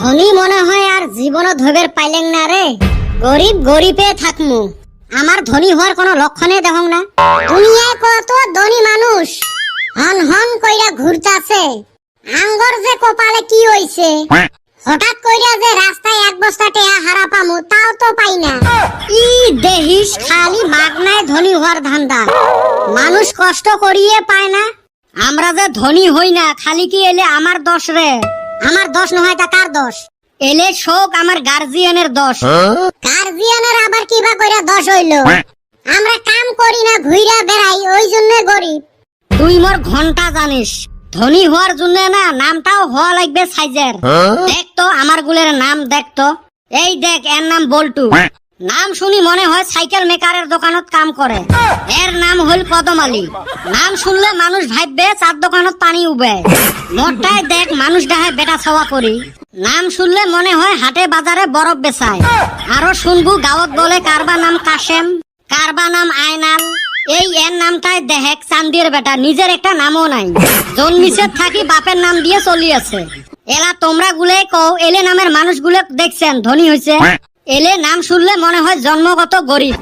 ধনী মনে হয় আর জীবনও ধবের পাইলেন না রে। গরিব গরিবে থাকমু। আমার ধনী হওয়ার কোনো লক্ষণে দেখং না। দুনিয়ায় কত ধনী মানুষ। হন হন কইরা ঘুরতাছে। আঙ্গর যে কপালে কি হইছে। হঠাৎ কইরা যে রাস্তায় এক বস্তা টেয়া হারা পামু, তাও তো পাই না। ই দেহিস খালি মাগনায় ধনী হওয়ার ধান্দা। মানুষ কষ্ট করিয়ে পায় না। আমরা যে ধনী হই না, খালি কি এলে আমার দোষ রে? আমার দোষ নয় তা কার দোষ? এলে শোক আমার গার্জিয়ানের দোষ। গার্জিয়ানের আবার কিবা কইরা দোষ হইল? আমরা কাম করি না ঘুইরা বেড়াই ওই জন্য গরিব। তুই মোর ঘণ্টা জানিস। ধনী হওয়ার জন্য না নামটাও হওয়া লাগবে সাইজের। দেখ তো আমার গুলের নাম দেখ তো। এই দেখ এর নাম বল্টু। নাম শুনি মনে হয় সাইকেল মেকারের দোকানত কাম করে। এর নাম হইল কদম আলী নাম শুনলে মানুষ ভাববে চার দোকানত পানি উবে। মোরটাই দেখ, মানুষ ডাহে বেটা ছাওয়া করি। নাম শুনলে মনে হয় হাটে বাজারে বরফ বেচায়। আরও শুনবু গাঁৱত বলে কারবা নাম কাশেম, কারবা নাম আয়নাল। এই এর নামটাই দেহেক চান্দির বেটা, নিজের একটা নামও নাই। জন্মিছে থাকি বাপের নাম দিয়ে চলি আছে। এলা তোমরা গুলে কও, এলে নামের মানুষগুলো দেখছেন, ধনী হয়েছে এলে নাম শুনলে মনে হয় জন্মগত গরিব।